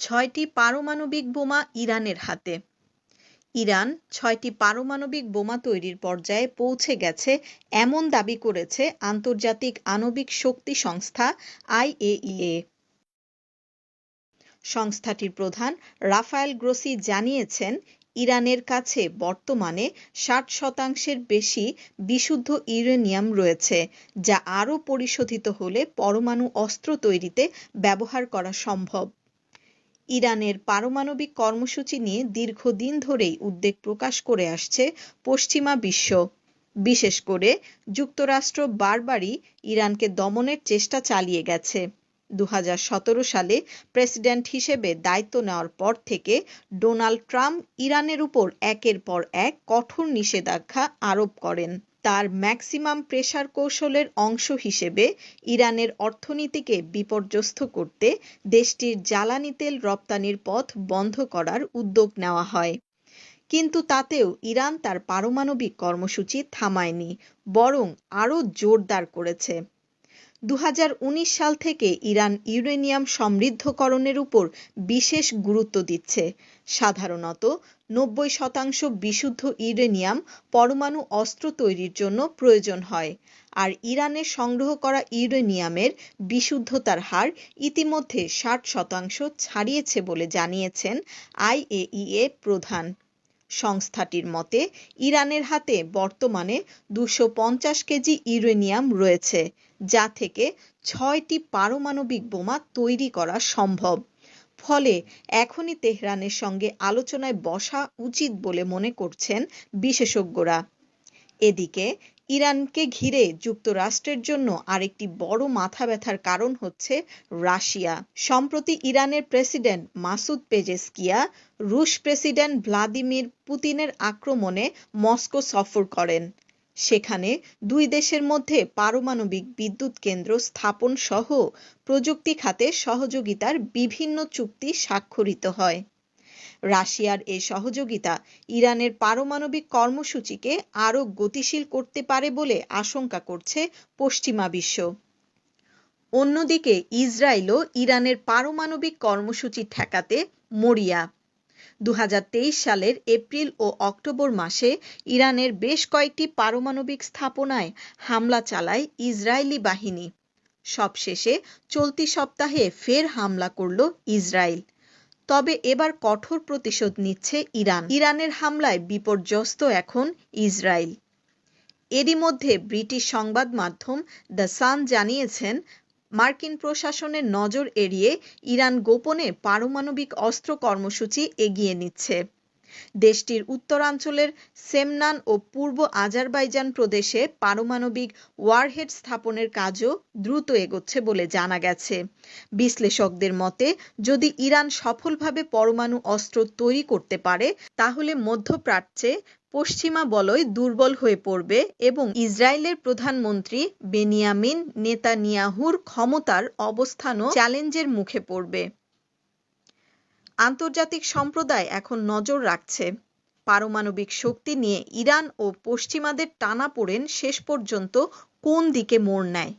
ছয়টি পারমাণবিক বোমা ইরানের হাতে। ইরান ছয়টি পারমাণবিক বোমা তৈরির পর্যায়ে পৌঁছে গেছে, এমন দাবি করেছে আন্তর্জাতিক আণবিক শক্তি সংস্থা আইএইএ। সংস্থাটির প্রধান রাফায়েল গ্রোসি জানিয়েছেন, ইরানের কাছে বর্তমানে ষাট শতাংশের বেশি বিশুদ্ধ ইউরেনিয়াম রয়েছে, যা আরও পরিশোধিত হলে পরমাণু অস্ত্র তৈরিতে ব্যবহার করা সম্ভব। ইরানের পারমাণবিক কর্মসূচি নিয়ে দীর্ঘদিন ধরেই উদ্বেগ প্রকাশ করে আসছে পশ্চিমা বিশ্ব। বিশেষ করে যুক্তরাষ্ট্র বারবারই ইরানকে দমনের চেষ্টা চালিয়ে গেছে। দু হাজার সতেরো সালে প্রেসিডেন্ট হিসেবে দায়িত্ব নেওয়ার পর থেকে ডোনাল্ড ট্রাম্প ইরানের উপর একের পর এক কঠোর নিষেধাজ্ঞা আরোপ করেন। তার ম্যাক্সিমাম প্রেসার কৌশলের অংশ হিসেবে ইরানের অর্থনীতিকে বিপর্যস্ত করতে দেশটির জ্বালানি তেল রপ্তানির পথ বন্ধ করার উদ্যোগ নেওয়া হয়। কিন্তু তাতেও ইরান তার পারমাণবিক কর্মসূচি থামায়নি, বরং আরও জোরদার করেছে। সাল থেকে ইরান ইউরেনিয়াম সমৃদ্ধকরণের উপর বিশেষ গুরুত্ব দিচ্ছে। সাধারণত নব্বই শতাংশ বিশুদ্ধ ইউরেনিয়াম পরমাণু অস্ত্র তৈরির জন্য প্রয়োজন হয়, আর ইরানের সংগ্রহ করা ইউরেনিয়ামের বিশুদ্ধতার হার ইতিমধ্যে ষাট শতাংশ ছাড়িয়েছে বলে জানিয়েছেন আইএইএ প্রধান। সংস্থাটির মতে, ইরানের হাতে বর্তমানে দুশো কেজি ইউরেনিয়াম রয়েছে, যা থেকে ছয়টি পারমাণবিক বোমা তৈরি করা সম্ভব। ফলে এখনই তেহরানের সঙ্গে আলোচনায় বসা উচিত বলে মনে করছেন বিশেষজ্ঞরা। এদিকে ইরানকে ঘিরে যুক্তরাষ্ট্রের জন্য আরেকটি বড় মাথা ব্যথার কারণ হচ্ছে রাশিয়া। সম্প্রতি ইরানের প্রেসিডেন্ট মাসুদ পেজেস্কিয়া, রুশ প্রেসিডেন্ট ভ্লাদিমির পুতিনের আক্রমণে মস্কো সফর করেন। সেখানে দুই দেশের মধ্যে পারমাণবিক বিদ্যুৎ কেন্দ্র স্থাপন সহ প্রযুক্তি খাতে সহযোগিতার বিভিন্ন চুক্তি স্বাক্ষরিত হয়। রাশিয়ার এ সহযোগিতা ইরানের পারমাণবিক কর্মসূচিকে আরও গতিশীল করতে পারে বলে আশঙ্কা করছে পশ্চিমা বিশ্ব। অন্যদিকে ইসরায়েলও ইরানের পারমাণবিক কর্মসূচি ঠেকাতে মরিয়া। দু হাজার তেইশ সালের এপ্রিল ও অক্টোবর মাসে ইরানের বেশ কয়েকটি পারমাণবিক স্থাপনায় হামলা চালায় ইসরায়েলি বাহিনী। সবশেষে চলতি সপ্তাহে ফের হামলা করল ইসরায়েল। তবে এবার কঠোর প্রতিশোধ নিচ্ছে ইরান। ইরানের হামলায় বিপর্যস্ত এখন ইসরায়েল। এরই মধ্যে ব্রিটিশ সংবাদ মাধ্যম দ্য সান জানিয়েছেন, মার্কিন প্রশাসনের নজর এড়িয়ে ইরান গোপনে পারমাণবিক অস্ত্র কর্মসূচি এগিয়ে নিচ্ছে। দেশটির উত্তরাঞ্চলের সেমনান ও পূর্ব আজারবাইজান প্রদেশে পারমাণবিক ওয়ারহেড স্থাপনের কাজও দ্রুত এগোচ্ছে বলে জানা গেছে। বিশ্লেষকদের মতে, যদি ইরান সফলভাবে পরমাণু অস্ত্র তৈরি করতে পারে, তাহলে মধ্যপ্রাচ্যে পশ্চিমা বলয় দুর্বল হয়ে পড়বে এবং ইসরায়েলের প্রধানমন্ত্রী বেনিয়ামিন নেতানিয়াহুর ক্ষমতার অবস্থানও চ্যালেঞ্জের মুখে পড়বে। আন্তর্জাতিক সম্প্রদায় এখন নজর রাখছে। পারমাণবিক শক্তি নিয়ে ইরান ও পশ্চিমাদের টানাপোড়েন শেষ পর্যন্ত কোন দিকে মোড় নেয়?